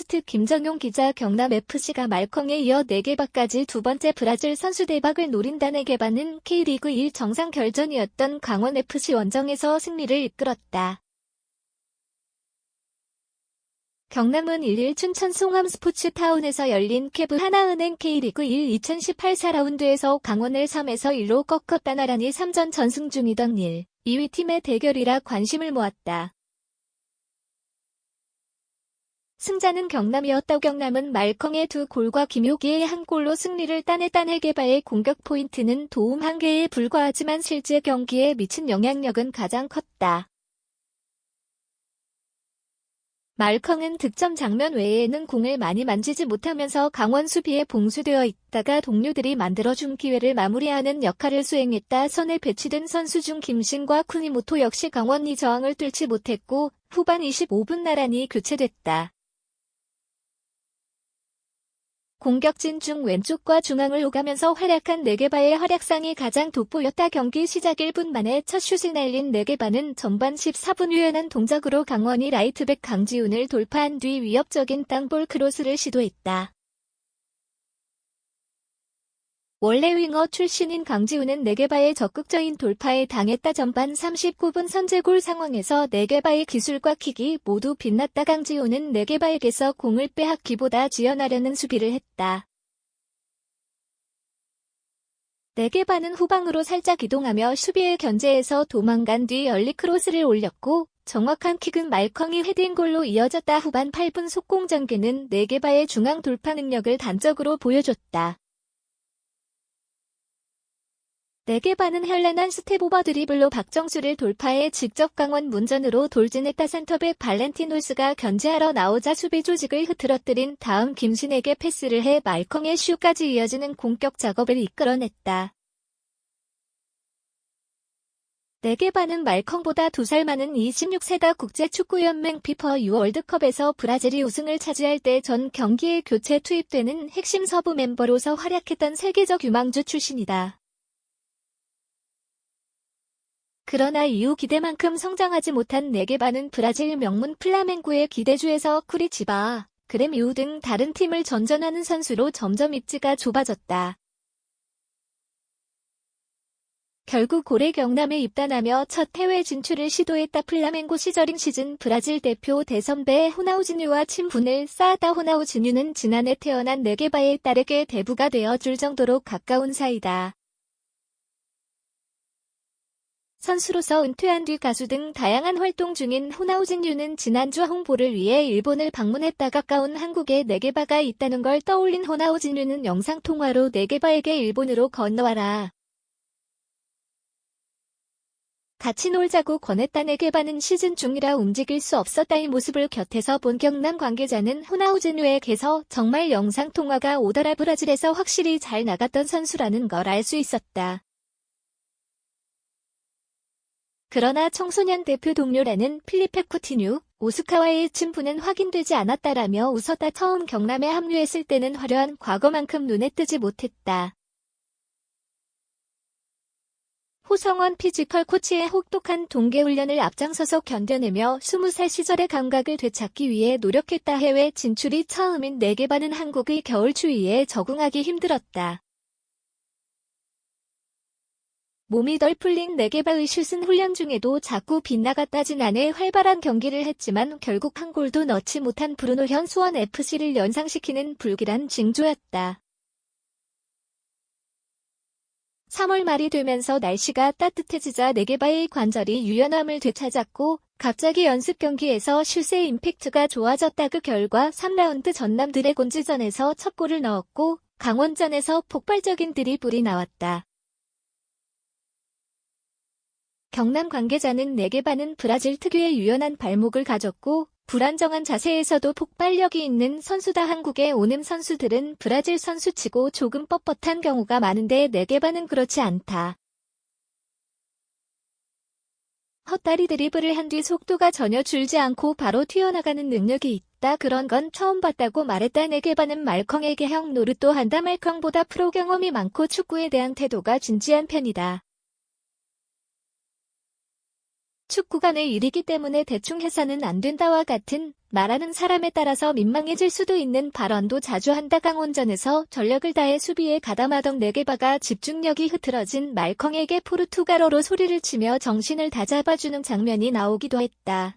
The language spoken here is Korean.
포스트 김정용 기자 경남FC가 말컹에 이어 4개박까지 두 번째 브라질 선수 대박을 노린다는 개반은 K리그 1 정상 결전이었던 강원FC 원정에서 승리를 이끌었다. 경남은 1일 춘천 송암 스포츠타운에서 열린 캐브 하나은행 K리그 1 2018 4라운드에서 강원을 3에서 1로 꺾었다 나란히 3전 전승 중이던 1, 2위 팀의 대결이라 관심을 모았다. 승자는 경남이었다. 경남은 말컹의 두 골과 김효기의 한 골로 승리를 따냈다. 해개바의 공격 포인트는 도움 한 개에 불과하지만 실제 경기에 미친 영향력은 가장 컸다. 말컹은 득점 장면 외에는 공을 많이 만지지 못하면서 강원 수비에 봉수되어 있다가 동료들이 만들어준 기회를 마무리하는 역할을 수행했다. 선에 배치된 선수 중 김신과 쿠니모토 역시 강원이 저항을 뚫지 못했고 후반 25분 나란히 교체됐다. 공격진 중 왼쪽과 중앙을 오가면서 활약한 네게바의 활약상이 가장 돋보였다. 경기 시작 1분 만에 첫 슛을 날린 네게바는 전반 14분 유연한 동작으로 강원이 라이트백 강지훈을 돌파한 뒤 위협적인 땅볼 크로스를 시도했다. 원래 윙어 출신인 강지훈은 네게바의 적극적인 돌파에 당했다 전반 39분 선제골 상황에서 네게바의 기술과 킥이 모두 빛났다 강지훈은 네게바에게서 공을 빼앗기보다 지연하려는 수비를 했다. 네게바는 후방으로 살짝 이동하며 수비의 견제에서 도망간 뒤 얼리 크로스를 올렸고 정확한 킥은 말컹이 헤딩골로 이어졌다 후반 8분 속공 전개는 네게바의 중앙 돌파 능력을 단적으로 보여줬다. 네개반은 현란한 스텝 오버 드리블로 박정수를 돌파해 직접 강원 문전으로 돌진했다 센터백 발렌티노스가 견제하러 나오자 수비 조직을 흐트러뜨린 다음 김신에게 패스를 해 말컹의 슈까지 이어지는 공격 작업을 이끌어냈다. 네개반은 말컹보다 두살 많은 26세다 국제축구연맹 피퍼 유 월드컵에서 브라질이 우승을 차지할 때 전 경기에 교체 투입되는 핵심 서부 멤버로서 활약했던 세계적 유망주 출신이다. 그러나 이후 기대만큼 성장하지 못한 네게바는 브라질 명문 플라멩고의 기대주에서 쿠리치바, 그레미우 등 다른 팀을 전전하는 선수로 점점 입지가 좁아졌다. 결국 고래 경남에 입단하며 첫 해외 진출을 시도했다 플라멩고 시절인 시즌 브라질 대표 대선배 호나우지뉴와 친분을 쌓았다 호나우지뉴는 지난해 태어난 네게바의 딸에게 대부가 되어 줄 정도로 가까운 사이다. 선수로서 은퇴한 뒤 가수 등 다양한 활동 중인 호나우진유는 지난주 홍보를 위해 일본을 방문했다 가까운 한국에 네게바가 있다는 걸 떠올린 호나우진유는 영상통화로 네게바에게 일본으로 건너와라. 같이 놀자고 권했다 네게바는 시즌 중이라 움직일 수 없었다 이 모습을 곁에서 본 경남 관계자는 호나우진유에게서 정말 영상통화가 오더라 브라질에서 확실히 잘 나갔던 선수라는 걸 알 수 있었다. 그러나 청소년 대표 동료라는 필리페 쿠티뉴, 오스카와의 친분은 확인되지 않았다라며 웃었다 처음 경남에 합류했을 때는 화려한 과거만큼 눈에 뜨지 못했다. 호성원 피지컬 코치의 혹독한 동계훈련을 앞장서서 견뎌내며 20살 시절의 감각을 되찾기 위해 노력했다 해외 진출이 처음인 네개반은 한국의 겨울 추위에 적응하기 힘들었다. 몸이 덜 풀린 네게바의 슛은 훈련 중에도 자꾸 빗나갔다 지난해 활발한 경기를 했지만 결국 한 골도 넣지 못한 브루노 현 수원 FC를 연상시키는 불길한 징조였다. 3월 말이 되면서 날씨가 따뜻해지자 네게바의 관절이 유연함을 되찾았고 갑자기 연습 경기에서 슛의 임팩트가 좋아졌다 그 결과 3라운드 전남 드래곤즈전에서 첫 골을 넣었고 강원전에서 폭발적인 드리블이 나왔다. 경남 관계자는 네게바는 브라질 특유의 유연한 발목을 가졌고 불안정한 자세에서도 폭발력이 있는 선수다 한국에 오는 선수들은 브라질 선수치고 조금 뻣뻣한 경우가 많은데 네게바는 그렇지 않다. 헛다리 드리블을 한 뒤 속도가 전혀 줄지 않고 바로 튀어나가는 능력이 있다. 그런 건 처음 봤다고 말했다. 네게바는 말컹에게 형 노릇도 한다. 말컹보다 프로 경험이 많고 축구에 대한 태도가 진지한 편이다. 축구간의 일이기 때문에 대충 해서는 안 된다와 같은 말하는 사람에 따라서 민망해질 수도 있는 발언도 자주 한다 강원전에서 전력을 다해 수비에 가담하던 네게바가 집중력이 흐트러진 말컹에게 포르투갈어로 소리를 치며 정신을 다잡아주는 장면이 나오기도 했다.